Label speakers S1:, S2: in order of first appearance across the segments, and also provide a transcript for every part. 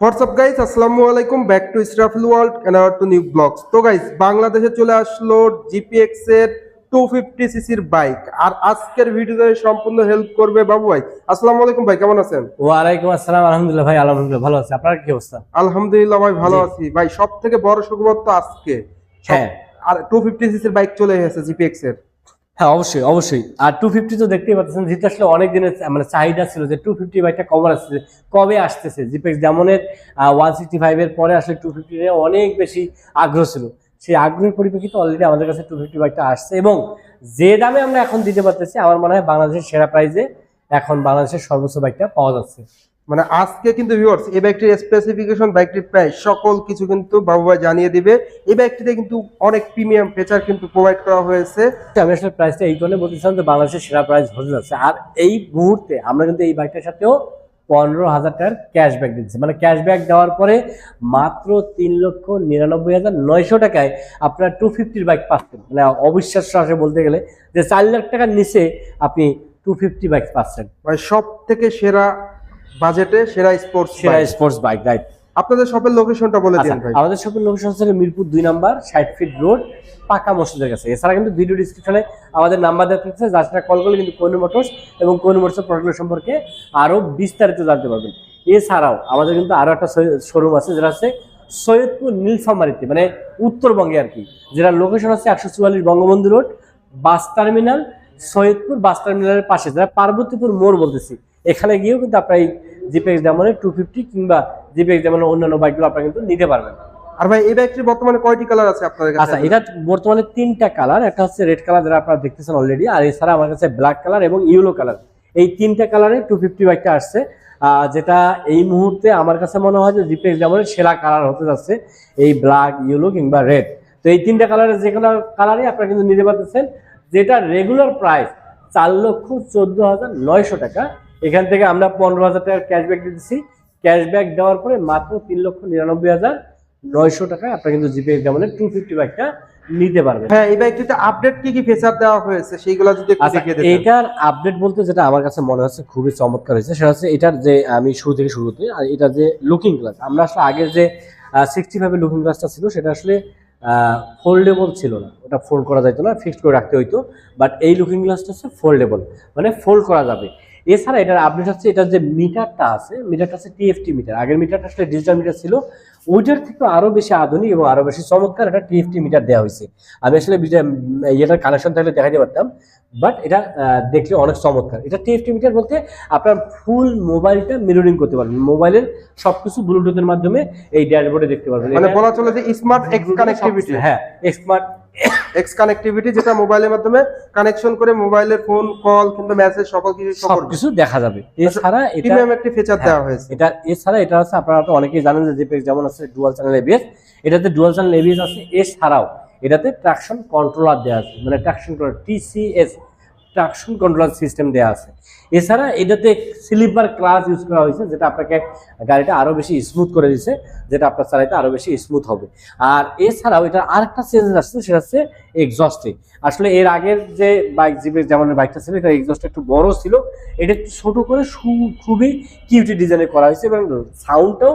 S1: WhatsApp guys আসসালামু আলাইকুম back to Israfil world and our to new blogs তো guys বাংলাদেশে চলে আসলো জিপিএক্স এর টু ফিফটি সিসির বাইক আর আজকের ভিডিওতে সম্পূর্ণ হেল্প করবে বাবু ভাই। আসসালামু আলাইকুম ভাই কেমন আছেন?
S2: ওয়ালাইকুম আসসালাম। আলহামদুলিল্লাহ ভাই আলহামদুলিল্লাহ ভালো আছে। আপনার কি অবস্থা?
S1: আলহামদুলিল্লাহ ভাই ভালো আছি। ভাই সব থেকে বড় সুখবর তো আজকে।
S2: হ্যাঁ।
S1: আর টু ফিফটি সিসির বাইক চলে এসেছে জিপিএক্স এর।
S2: হ্যাঁ অবশ্যই অবশ্যই। আর টু ফিফটি তো দেখতেই পাচ্ছেন যেটা আসলে অনেক দিনের মানে চাহিদা ছিল যে টু ফিফটি বাইকটা কমন আসছে। কবে আসতেছে? জিপেক্স যেমনের ওয়ান সিক্সটি ফাইভের পরে আসলে টু ফিফটি অনেক বেশি আগ্রহ ছিল। সেই আগ্রহের পরিপ্রেক্ষিতে অলরেডি আমাদের কাছে টু ফিফটি বাইকটা আসছে এবং যে দামে আমরা এখন দিতে পারতেছি, আমার মনে হয় বাংলাদেশের সেরা প্রাইজে এখন বাংলাদেশের সর্বোচ্চ বাইকটা পাওয়া যাচ্ছে।
S1: মানে আজকে কিন্তু ভিউয়ার্স এই বাইকটির স্পেসিফিকেশন বাইকটির প্রাইস সকল কিছু কিন্তু বাবু ভাই জানিয়ে দিবে। এই বাইকটিতে কিন্তু অনেক প্রিমিয়াম ফিচার কিন্তু প্রোভাইড করা হয়েছে।
S2: আমি আসলে প্রাইসটা এই কারণে বলতেছিলাম যে বাংলাদেশের সেরা প্রাইস হতে যাচ্ছে। আর এই মুহূর্তে আমরা কিন্তু এই বাইকটার সাথেও পনেরো হাজার টাকার ক্যাশব্যাক দিচ্ছি। মানে ক্যাশব্যাক দেওয়ার পরে মাত্র তিন লক্ষ নিরানব্বই হাজার নয়শো টাকায় আপনার টু ফিফটির বাইক পাচ্ছেন। মানে অবিশ্বাস্য আসে বলতে গেলে যে চার লাখ টাকার নিচে আপনি টু ফিফটি বাইক পাচ্ছেন।
S1: সব থেকে সেরা বাজেটে সেরা স্পোর্টস
S2: সেরা স্পোর্টস বাইক রাইট
S1: আপনাদের শপের লোকেশনটা বলে দিন ভাই।
S2: আমাদের শপের লোকেশন হচ্ছে মিরপুর দুই নাম্বার ষাট ফিট রোড পাকা মসজিদের কাছে। এছাড়া কিন্তু ভিডিও ডিসক্রিপশনে আমাদের নাম্বার দেওয়া থাকছে যার কল করলে কিন্তু কোন মোটরস এবং কোন মোটরসের প্রোডাক্ট সম্পর্কে আরও বিস্তারিত জানতে পারবেন। এছাড়াও আমাদের কিন্তু আরও একটা শোরুম আছে যেটা হচ্ছে সৈয়দপুর নীলফামারিতে মানে উত্তরবঙ্গে আর কি। যেটা লোকেশন হচ্ছে একশো চুয়াল্লিশ Bangabandhu road bus terminal Saidpur bus টার্মিনালের পাশে যারা পার্বতীপুর মোড় বলতেছি। এখানে গিয়েও কিন্তু আপনার এই জিপিএক্স যেমন টু ফিফটি কিংবা জিপিএক্স যেমন অন্যান্য বাইকগুলো আপনারা কিন্তু নিতে পারবেন।
S1: আর ভাই এই বাইকটির বর্তমানে কয়টি কালার আছে আপনাদের কাছে?
S2: আচ্ছা এটা বর্তমানে তিনটা কালার একটা হচ্ছে রেড কালার যেটা আপনারা দেখতেছেন অলরেডি আর এছাড়া আমার কাছে ব্ল্যাক কালার এবং ইয়েলো কালার এই তিনটা কালারে টু ফিফটি বাইকটা আসছে। যেটা এই মুহূর্তে আমার কাছে মনে হয় যে জিপিএক্স যেমন সেরা কালার হতে যাচ্ছে এই ব্ল্যাক ইয়েলো কিংবা রেড তো এই তিনটা কালারের যে কোনো কালারই আপনারা কিন্তু নিতে পারতেছেন যেটা রেগুলার প্রাইস চার লক্ষ চোদ্দ হাজার নয়শো টাকা। এখান থেকে আমরা পনেরো হাজার টাকার ক্যাশব্যাক দিতেছি ক্যাশব্যাক দেওয়ার পরে মাত্র তিন লক্ষ নিরানব্বই হাজার নয়শো টাকায় আপনারা কিন্তু জিপে যেমন টু ফিফটি বাইকটা নিতে পারবেন।
S1: হ্যাঁ এই বাইকটিতে আপডেট কি কি ফিচার দেওয়া হয়েছে সেইগুলো যদি
S2: আচ্ছা এটার আপডেট বলতে যেটা আমার কাছে মনে হচ্ছে খুবই চমৎকার হয়েছে সেটা হচ্ছে এটার যে আমি শুরু থেকে শুরু আর এটা যে লুকিং গ্লাস আমরা আসলে আগের যে সিক্সটি ফাইভের লুকিং গ্লাসটা ছিল সেটা আসলে ফোল্ডেবল ছিল না। ওটা ফোল্ড করা যাইতো না ফিক্সড করে রাখতে হইতো বাট এই লুকিং গ্লাসটা হচ্ছে ফোল্ডেবল মানে ফোল্ড করা যাবে। এছাড়া এটার আপডেট হচ্ছে এটার যে মিটারটা আছে মিটারটা হচ্ছে টিএফটি মিটার। আগের মিটারটা আসলে ডিজিটাল মিটার ছিল ওইটার থেকে আরও বেশি আধুনিক এবং আরও বেশি চমৎকার একটা টিএফটি মিটার দেওয়া হয়েছে। আমি আসলে এটার কানেকশন থাকলে দেখাতে পারতাম বাট এটা দেখলে অনেক চমৎকার। এটা টিএফটি মিটার বলতে আপনার ফুল মোবাইলটা মিররিং করতে পারবেন। মোবাইলের সবকিছু ব্লুটুথের মাধ্যমে এই ড্যাশবোর্ডে দেখতে পারবেন।
S1: মানে বলা চলে যে স্মার্ট এক্স কানেক্টিভিটি
S2: হ্যাঁ স্মার্ট
S1: এক্স কানেক্টিভিটি যেটা মোবাইলের মাধ্যমে কানেকশন করে মোবাইলের ফোন কল কিংবা মেসেজ সকল কিছু
S2: সবকিছু দেখা যাবে। এছাড়া এটা
S1: প্রিমিয়াম একটি ফিচার
S2: হ্যাঁ,
S1: দেওয়া হয়েছে।
S2: এটা এছাড়া এটা আছে আপনারা তো অনেকেই জানেন যে জিপিএক্স যেমন আছে ডুয়াল চ্যানেল এবিএস এটাতে ডুয়াল চ্যানেল এবিএস আছে। এছাড়াও এটাতে ট্রাকশন কন্ট্রোলার দেওয়া আছে। মানে traction controller TCS traction controller system দেওয়া আছে। এছাড়া এটাতে স্লিপার ক্লাস ইউজ করা হয়েছে, যেটা আপনাকে গাড়িটা আরও বেশি স্মুথ করে দিচ্ছে যেটা আপনার চালাইতে আরও বেশি স্মুথ হবে। আর এছাড়াও এটা আরেকটা চেঞ্জ আসছে, সেটা হচ্ছে এক্সস্টে আসলে এর আগের যে বাইক জিপের যেমন বাইকটা ছিল, এটা এক্সস্ট একটু বড় ছিল। এটা একটু ছোট করে খুবই কিউটি ডিজাইনে করা হয়েছে এবং সাউন্ডটাও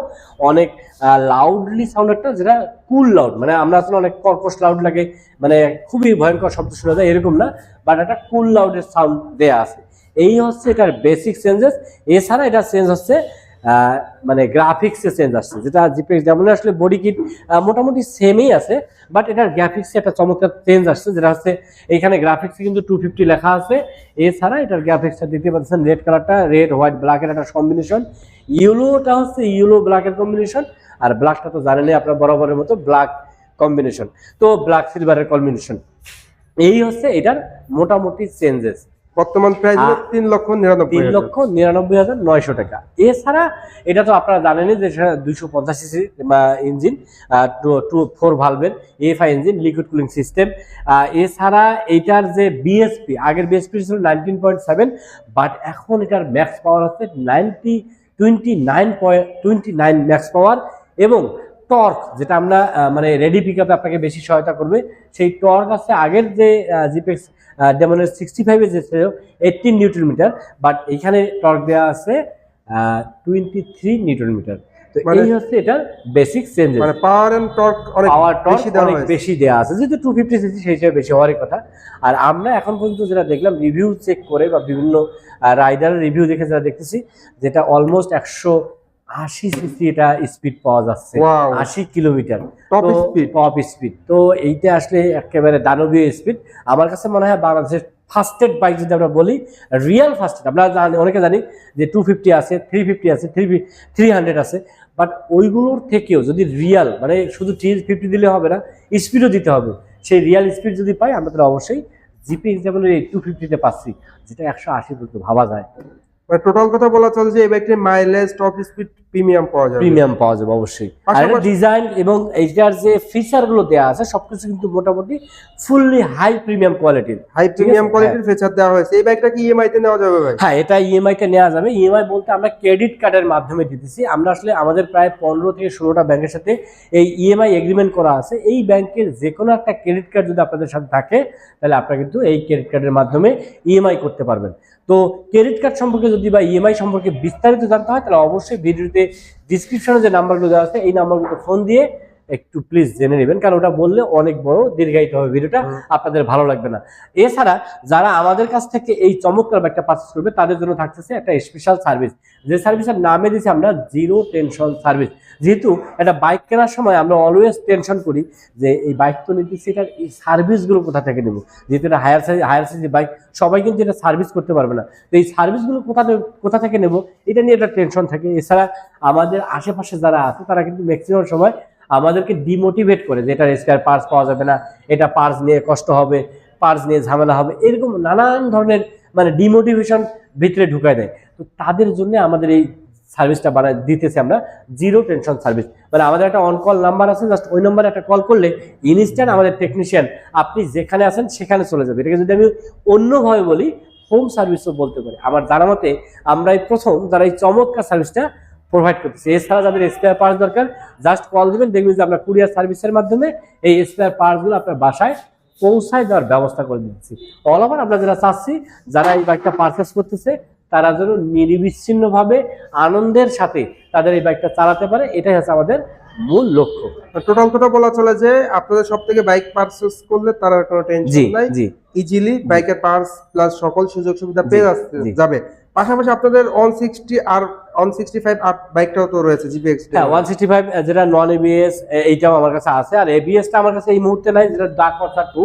S2: অনেক লাউডলি সাউন্ড একটা যেটা কুল লাউড মানে আমরা আসলে অনেক কর্কশ লাউড লাগে মানে খুবই ভয়ঙ্কর শব্দ শোনা যায়, এরকম না বাট একটা কুল লাউডের সাউন্ড দেয়া আছে। এই হচ্ছে এটার বেসিক চেঞ্জেস এছাড়া এটা চেঞ্জ হচ্ছে মানে গ্রাফিক্সে চেঞ্জ আসছে। যেটা জিপিএক্স যেমন আসলে বডি কিট মোটামুটি সেমই আছে বাট এটার গ্রাফিক্সে একটা চমৎকার চেঞ্জ আসছে, যেটা হচ্ছে এখানে গ্রাফিক্সে কিন্তু টু ফিফটি লেখা আছে। এছাড়া এটার গ্রাফিক্সটা দিতে পারছেন রেড কালারটা রেড হোয়াইট ব্ল্যাকের একটা কম্বিনেশন ইয়েলোটা হচ্ছে ইয়েলো ব্ল্যাকের কম্বিনেশন আর ব্ল্যাকটা তো জানেনই আপনার বরাবরের মতো ব্ল্যাক কম্বিনেশন তো ব্ল্যাক সিলভারের কম্বিনেশন এই হচ্ছে এটার মোটামুটি চেঞ্জেস
S1: বর্তমান প্রাইস হলো
S2: আ-
S1: তিন লক্ষ নিরানব্বই
S2: তিন
S1: হাজার।
S2: লক্ষ নিরানব্বই হাজার নয়শো টাকা এছাড়া এটা তো আপনারা জানেনই যে দুইশো পঞ্চাশ CC engine two four ভালভের FI engine liquid cooling system এছাড়া এটার যে বিএসপি আগের বিএসপি ছিল নাইনটিন পয়েন্ট সেভেন বাট এখন এটার ম্যাক্স পাওয়ার হচ্ছে ninety twenty nine point twenty nine max power এবং টর্ক যেটা আমরা মানে রেডি পিক আপনাকে বেশি সহায়তা করবে সেই টর্ক আছে আগের যে জিপেক্স ডেমনের সিক্সটি ফাইভে যে ছিল এইটিন নিউটন মিটার বাট এখানে টর্ক দেওয়া আছে টোয়েন্টি থ্রি নিউটন মিটার তো
S1: মানে-
S2: এই হচ্ছে এটার বেসিক চেঞ্জেস
S1: মানে পাওয়ার এন্ড টর্ক অনেক
S2: পাওয়ার টর্ক অনেক বেশি দেওয়া আছে যেহেতু টু ফিফটি সিসি সেই হিসেবে বেশি হওয়ারই কথা। আর আমরা এখন পর্যন্ত যেটা দেখলাম রিভিউ চেক করে বা বিভিন্ন রাইডারের রিভিউ দেখে যেটা দেখতেছি যেটা অলমোস্ট একশো আশি সিসি এটা স্পিড পাওয়া যাচ্ছে। আশি কিলোমিটার।
S1: টপ স্পিড
S2: তো এইটা আসলে একেবারে দানবীয় স্পিড আমার কাছে মনে হয় বাংলাদেশের ফাস্টেড বাইক যদি আমরা বলি রিয়েল ফাস্টেড আমরা জানি অনেকে জানি যে টু ফিফটি আছে থ্রি ফিফটি আছে থ্রি থ্রি হান্ড্রেড আছে। বাট ওইগুলোর থেকেও যদি রিয়াল মানে শুধু থ্রি ফিফটি দিলে হবে না স্পিডও দিতে হবে। সেই রিয়াল স্পিড যদি পাই আমরা তাহলে অবশ্যই জিপি এক্সাম্পলের এই টু ফিফটিতে পাচ্ছি যেটা একশো আশি পর্যন্ত ভাবা যায়।
S1: মানে টোটাল কথা বলা চলে যে এই বাইকটির মাইলেজ টপ স্পিড প্রিমিয়াম পাওয়া যাবে।
S2: প্রিমিয়াম পাওয়া যাবে অবশ্যই। আর ডিজাইন এবং এইটার যে ফিচারগুলো দেওয়া আছে সবকিছু কিন্তু মোটামুটি ফুললি হাই প্রিমিয়াম কোয়ালিটির
S1: হাই প্রিমিয়াম কোয়ালিটির ফিচার দেওয়া হয়েছে। এই বাইকটা কি ইএমআই তে নেওয়া যাবে ভাই?
S2: হ্যাঁ এটা ইএমআই টা নেওয়া যাবে। ইএমআই বলতে আমরা ক্রেডিট কার্ডের মাধ্যমে দিতেছি। আমরা আসলে আমাদের প্রায় পনেরো থেকে ষোলোটা ব্যাংকের সাথে এই ইএমআই এগ্রিমেন্ট করা আছে। এই ব্যাংকের যে কোনো একটা ক্রেডিট কার্ড যদি আপনাদের সাথে থাকে তাহলে আপনারা কিন্তু এই ক্রেডিট কার্ডের মাধ্যমে ইএমআই করতে পারবেন। তো ক্রেডিট কার্ড সম্পর্কে যদি বা ইএমআই সম্পর্কে বিস্তারিত জানতে হয়, তাহলে অবশ্যই ভিডিওতে ডিসক্রিপশনে যে নাম্বারগুলো দেওয়া আছে, এই নাম্বারগুলোতে ফোন দিয়ে একটু প্লিজ জেনে নেবেন কারণ ওটা বললে অনেক বড় দীর্ঘায়িত হবে ভিডিওটা আপনাদের ভালো লাগবে না। এছাড়া যারা আমাদের কাছ থেকে এই চমৎকার ব্যাগটা পারচেস করবে তাদের জন্য থাকতেছে একটা স্পেশাল সার্ভিস যে সার্ভিসের নামে দিয়েছি আমরা জিরো টেনশন সার্ভিস যেহেতু একটা বাইক কেনার সময় আমরা অলওয়েজ টেনশন করি যে এই বাইক তো নিতেছি এটার এই সার্ভিসগুলো কোথা থেকে নেব? যেহেতু এটা higher size higher size bike সবাই কিন্তু এটা সার্ভিস করতে পারবে না। তো এই সার্ভিসগুলো কোথা থেকে- কোথা থেকে নেব? এটা নিয়ে একটা টেনশন থাকে। এছাড়া আমাদের আশেপাশে যারা আছে তারা কিন্তু ম্যাক্সিমাম সময় আমাদেরকে ডিমোটিভেট করে যে এটা স্কোয়ার পার্স পাওয়া যাবে না, এটা পার্স নিয়ে কষ্ট হবে পার্স নিয়ে ঝামেলা হবে, এরকম নানান ধরনের মানে ডিমোটিভেশন ভিতরে ঢুকায় দেয়। তো তাদের জন্য আমাদের এই সার্ভিসটা বানায় দিতেছি আমরা জিরো টেনশন সার্ভিস মানে আমাদের একটা অন কল নাম্বার আছে জাস্ট ওই নাম্বারে একটা কল করলে ইনস্ট্যান্ট আমাদের টেকনিশিয়ান আপনি যেখানে আছেন সেখানে চলে যাবে। এটাকে যদি আমি অন্যভাবে বলি হোম সার্ভিসও বলতে পারি। আমার জানা মতে আমরা এই প্রথম যারা এই চমৎকার সার্ভিসটা প্রোভাইড করতেছি। এছাড়া যাদের স্পেয়ার পার্টস দরকার জাস্ট কল দিবেন দেখবেন যে আমরা কুরিয়ার সার্ভিসের মাধ্যমে এই স্পেয়ার পার্টসগুলো আপনার বাসায় পৌঁছায় দেওয়ার ব্যবস্থা করে দিচ্ছি। অল ওভার আমরা যারা চাচ্ছি যারা এই বাইকটা পারচেস করতেছে তারা যেন নিরবিচ্ছিন্নভাবে আনন্দের সাথে তাদের এই বাইকটা চালাতে পারে এটাই হচ্ছে আমাদের মূল লক্ষ্য।
S1: টোটাল কথা বলা চলে যে আপনাদের সব থেকে বাইক পারচেস করলে তারা কোনো টেনশন নাই।
S2: জি।
S1: ইজিলি বাইকের পার্টস প্লাস সকল সুযোগ সুবিধা পেয়ে। যাবে। পাশাপাশি আপনাদের অন সিক্সটি আর অন সিক্সটি ফাইভ বাইকটাও তো রয়েছে জিপিএক্স
S2: হ্যাঁ ওয়ান সিক্সটি ফাইভ যেটা নন এবিএস এইটাও আমার কাছে আছে। আর এবিএসটা আমার কাছে এই মুহূর্তে নাই, যেটা ডাক কথা টু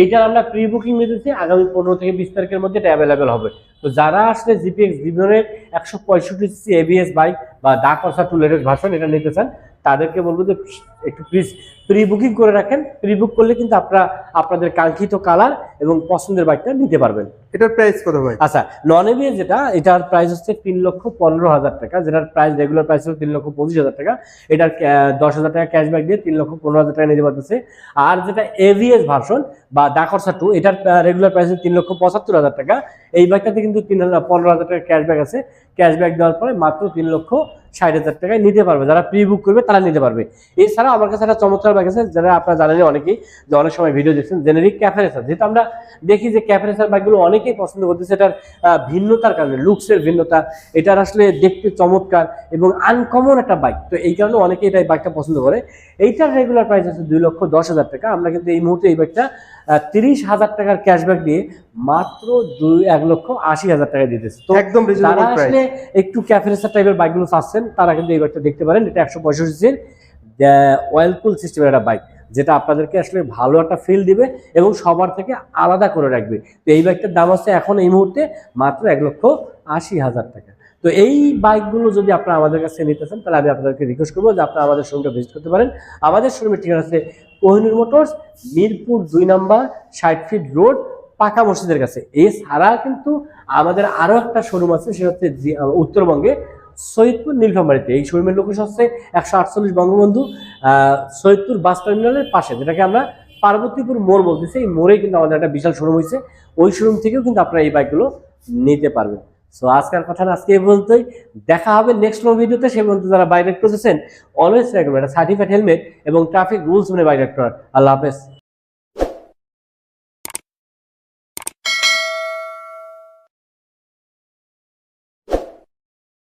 S2: এইটার আমরা প্রি বুকিং নিতেছি আগামী পনেরো থেকে বিশ তারিখের মধ্যে এটা অ্যাভেলেবেল হবে। তো যারা আসলে জিপিএক্স জীবনের একশো পঁয়ষট্টি সিসি এবিএস বাইক বা ডাক অর্থা টু লেটেস্ট ভার্সন এটা নিতে চান, তাদেরকে বলব যে একটু প্লিজ প্রি বুকিং করে রাখেন। প্রি বুক করলে কিন্তু আপনারা আপনাদের কাঙ্ক্ষিত কালার এবং পছন্দের বাইকটা নিতে পারবেন।
S1: এটার প্রাইস কত ভাই?
S2: আচ্ছা নন এবিএস যেটা এটার প্রাইস হচ্ছে তিন লক্ষ পনেরো হাজার টাকা যেটার প্রাইস রেগুলার প্রাইস হলো তিন লক্ষ পঁচিশ হাজার টাকা। এটার দশ হাজার টাকা ক্যাশব্যাক দিয়ে তিন লক্ষ পনেরো হাজার টাকা নিতে পারতেছে। আর যেটা এভিএস ভার্সন বা ডাকরসা টু এটার রেগুলার প্রাইস তিন লক্ষ পঁচাত্তর হাজার টাকা। এই বাইকটাতে কিন্তু তিন হাজার পনেরো হাজার টাকা ক্যাশব্যাক আছে। ক্যাশব্যাক দেওয়ার পরে মাত্র তিন লক্ষ ষাট হাজার টাকায় নিতে পারবে। যারা প্রি বুক করবে তারা নিতে পারবে। এছাড়া আমার কাছে একটা চমৎকার বাইক আছে যারা আপনারা জানেন অনেকেই যে অনেক সময় ভিডিও দেখছেন জেনেরিক ক্যাফারেসার যেহেতু আমরা দেখি যে ক্যাফারেসার বাইকগুলো অনেকেই পছন্দ করতেছে এটার ভিন্নতার কারণে লুকসের ভিন্নতা এটার আসলে দেখতে চমৎকার এবং আনকমন একটা বাইক তো এই কারণে অনেকে এটা এই বাইকটা পছন্দ করে। এইটার রেগুলার প্রাইস আছে দুই লক্ষ দশ হাজার টাকা। আমরা কিন্তু এই মুহূর্তে এই বাইকটা তিরিশ হাজার টাকার ক্যাশব্যাক দিয়ে মাত্র দুই এক লক্ষ আশি হাজার টাকা দিতেছে। তো
S1: একদম
S2: আসলে একটু ক্যাফেরেসার টাইপের বাইকগুলো চাচ্ছেন তারা কিন্তু এই বাইকটা দেখতে পারেন। এটা একশো পঁয়ষট্টি সিসির অয়েল কুল সিস্টেমের একটা বাইক যেটা আপনাদেরকে আসলে ভালো একটা ফিল দিবে এবং সবার থেকে আলাদা করে রাখবে। তো এই বাইকটার দাম আছে এখন এই মুহূর্তে মাত্র এক লক্ষ আশি হাজার টাকা। তো এই বাইকগুলো যদি আপনারা আমাদের কাছে নিতে চান, তাহলে আমি আপনাদেরকে রিকোয়েস্ট করব যে আপনারা আমাদের শোরুমটা ভিজিট করতে পারেন। আমাদের শোরুমের ঠিকানা আছে কোহিনুর মোটরস, মিরপুর দুই নাম্বার, ষাট ফিট রোড, পাকা মসজিদের কাছে। এছাড়া কিন্তু আমাদের আরও একটা শোরুম আছে, সেটা হচ্ছে উত্তরবঙ্গে সৈয়দপুর নীলফামারীতে। এই শোরুমের লোকেশন হচ্ছে একশো আটচল্লিশ বঙ্গবন্ধু সৈয়দপুর বাস টার্মিনালের পাশে, যেটাকে আমরা পার্বতীপুর মোড় বলতেছি। এই মোড়ে কিন্তু আমাদের একটা বিশাল শোরুম হয়েছে। ওই শোরুম থেকেও কিন্তু আপনারা এই বাইকগুলো নিতে পারবেন। সো আজকের কথা আজকে এই পর্যন্তই। দেখা হবে নেক্সট কোনো ভিডিওতে সে পর্যন্ত যারা বাইক রাইড করতেছেন অলওয়েজ রাখবেন একটা সার্টিফাইড হেলমেট এবং ট্রাফিক রুলস মেনে বাইক করার। আল্লাহ হাফেজ।